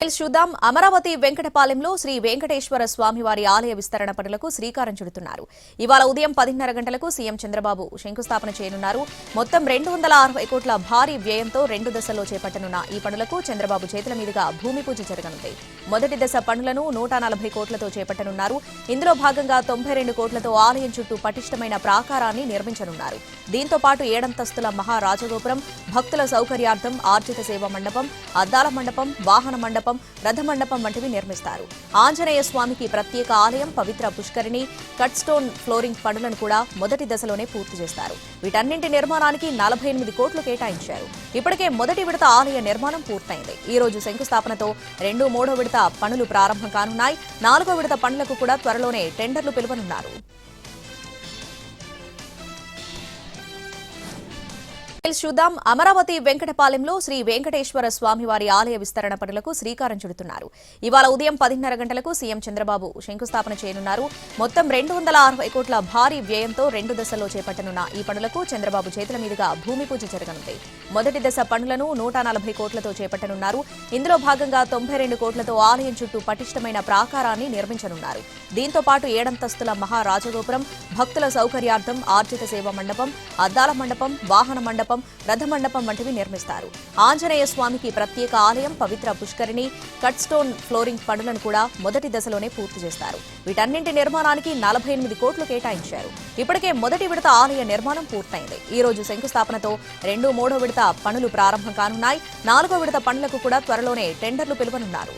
చూద్దాం. అమరావతి వెంకటపాలెంలో శ్రీ వెంకటేశ్వర స్వామివారి ఆలయ విస్తరణ పనులకు శ్రీకారం చుడుతున్నారు. ఇవాళ ఉదయం పదిన్నర గంటలకు సీఎం చంద్రబాబు శంకుస్థాపన చేయనున్నారు. మొత్తం రెండు వందల అరవై కోట్ల భారీ వ్యయంతో రెండు దశల్లో చేపట్టనున్న ఈ పనులకు చంద్రబాబు చేతుల మీదుగా భూమి పూజ జరగనుంది. మొదటి దశ పనులను నూట నలభై కోట్లతో చేపట్టనున్నారు. ఇందులో భాగంగా తొంభై రెండు కోట్లతో ఆలయం చుట్టూ పటిష్టమైన ప్రాకారాన్ని నిర్మించనున్నారు. దీంతో పాటు ఏడంతస్తుల మహారాజగోపురం భక్తుల సౌకర్యార్థం ఆర్జిత సేవ మండపం అద్దాల మండపం వాహన మండపం మండపం మండపం వంటివి నిర్మిస్తారు. ఆంజనేయ స్వామికి ప్రత్యేక ఆలయం పవిత్ర పుష్కరిణి కట్ స్టోన్ ఫ్లోరింగ్ పనులను కూడా మొదటి దశలోనే పూర్తి చేస్తారు. వీటన్నింటి నిర్మాణానికి నలభై ఎనిమిది కోట్లు కేటాయించారు. ఇప్పటికే మొదటి విడత ఆలయ నిర్మాణం పూర్తయింది. ఈ రోజు శంకుస్థాపనతో రెండు మూడో విడత పనులు ప్రారంభం కానున్నాయి. నాలుగో విడత పనులకు కూడా త్వరలోనే టెండర్లు పిలువనున్నారు. చూద్దాం. అమరావతి వెంకటపాలెంలో శ్రీ వెంకటేశ్వర స్వామివారి ఆలయ విస్తరణ పనులకు శ్రీకారం చుడుతున్నారు. ఇవాళ ఉదయం పదిన్నర గంటలకు సీఎం చంద్రబాబు శంకుస్థాపన చేయనున్నారు. మొత్తం రెండు వందల అరవై కోట్ల భారీ వ్యయంతో రెండు దశల్లో చేపట్టనున్న ఈ పనులకు చంద్రబాబు చేతుల మీదుగా భూమి పూజ జరగనుంది. మొదటి దశ పనులను నూట నలభై కోట్లతో చేపట్టనున్నారు. ఇందులో భాగంగా తొంభై రెండు కోట్లతో ఆలయం చుట్టూ పటిష్టమైన ప్రాకారాన్ని నిర్మించనున్నారు. దీంతో పాటు ఏడంతస్తుల మహారాజగోపురం భక్తుల సౌకర్యార్థం ఆర్జిత సేవ మండపం అద్దాల మండపం వాహన మండపం మండపం రథమండపం వంటివి నిర్మిస్తారు. ఆంజనేయ స్వామికి ప్రత్యేక ఆలయం పవిత్ర పుష్కరిణి కట్ స్టోన్ ఫ్లోరింగ్ పనులను కూడా మొదటి దశలోనే పూర్తి చేస్తారు. వీటన్నింటి నిర్మాణానికి నలభై ఎనిమిది కోట్లు కేటాయించారు. ఇప్పటికే మొదటి విడత ఆలయ నిర్మాణం పూర్తయింది. ఈ రోజు శంకుస్థాపనతో రెండు మూడో విడత పనులు ప్రారంభం కానున్నాయి. నాలుగో విడత పనులకు కూడా త్వరలోనే టెండర్లు పిలువనున్నారు.